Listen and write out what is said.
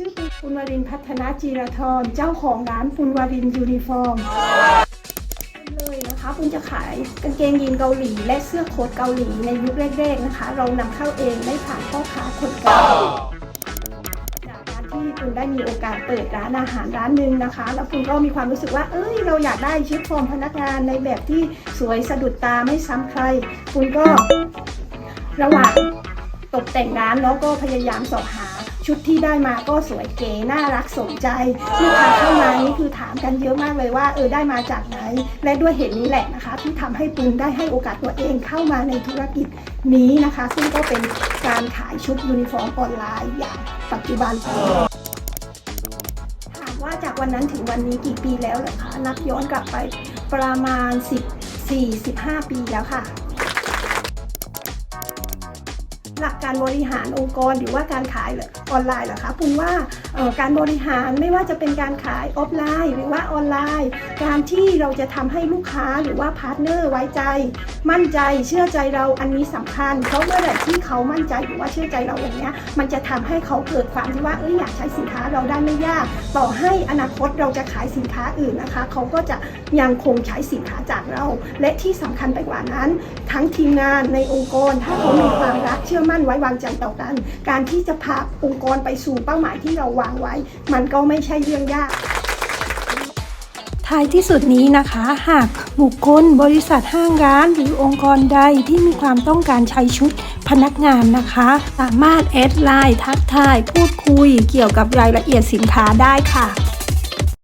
ชื่อปุณวรินพัฒนาจีรทรเจ้าของร้านปุณวรินยูนิฟอร์มเลยนะคะปุณจะขายกางเกงยีนเกาหลีและเสื้อโค้ทเกาหลีในยุคแรกๆนะคะ เรานำเข้าเองไม่ผ่านพ่อค้าคนกลางจากการที่คุณได้มีโอกาสเปิดร้านอาหารร้านหนึ่งนะคะ แล้วคุณก็มีความรู้สึกว่า เอ้ยเราอยากได้ชุดฟอร์มพนักงานในแบบที่สวยสะดุดตาไม่ซ้ำใครคุณก็ระหว่างตกแต่งร้านแล้วก็พยายามสอบหา ชุดที่ได้มาก็สวยเก๋น่ารักสมใจลูกค้าเข้ามานี่คือถามกันเยอะมากเลยว่าเออได้มาจากไหน และด้วยเหตุนี้แหละนะคะ ที่ทำให้ปุณได้ให้โอกาสตัวเองเข้ามาในธุรกิจนี้นะคะ ซึ่งก็เป็นการขายชุดยูนิฟอร์มออนไลน์อย่างปัจจุบันถามว่าจากวันนั้นถึงวันนี้กี่ปีแล้วเหรอคะนับย้อนกลับไปประมาณ 14-15 ปีแล้วค่ะ หลักการบริหารองค์กรหรือว่าการขายออนไลน์เหรอคะคุณว่าการบริหารไม่ว่าจะเป็นการขายออฟไลน์ หรือว่าออนไลน์ การที่เราจะทำให้ลูกค้าหรือว่าพาร์ทเนอร์ไว้ใจ มั่นใจเชื่อใจเราอันนี้สำคัญ เพราะเมื่อไหร่ที่เขามั่นใจหรือว่าเชื่อใจเราอย่างเนี้ยมันจะทำให้เขาเกิดความที่ว่าเอ้ยอยากใช้สินค้าเราได้ไม่ยาก ต่อให้อนาคตเราจะขายสินค้าอื่นนะคะ เขาก็จะยังคงใช้สินค้าจากเรา และที่สำคัญไปกว่านั้น ทั้งทีมงานในองค์กรถ้าเขามีความรักเชื่อมมั่นไว้วางใจต่อกัน การที่จะพาองค์กรไปสู่เป้าหมายที่เราวางไว้ มันก็ไม่ใช่เรื่องยากท้ายที่สุดนี้นะคะ หากบุคคลบริษัทห้างร้านหรือองค์กรใดที่มีความต้องการใช้ชุดพนักงานนะคะ สามารถแอดไลน์ทักทาย พูดคุยเกี่ยวกับรายละเอียดสินค้าได้ค่ะ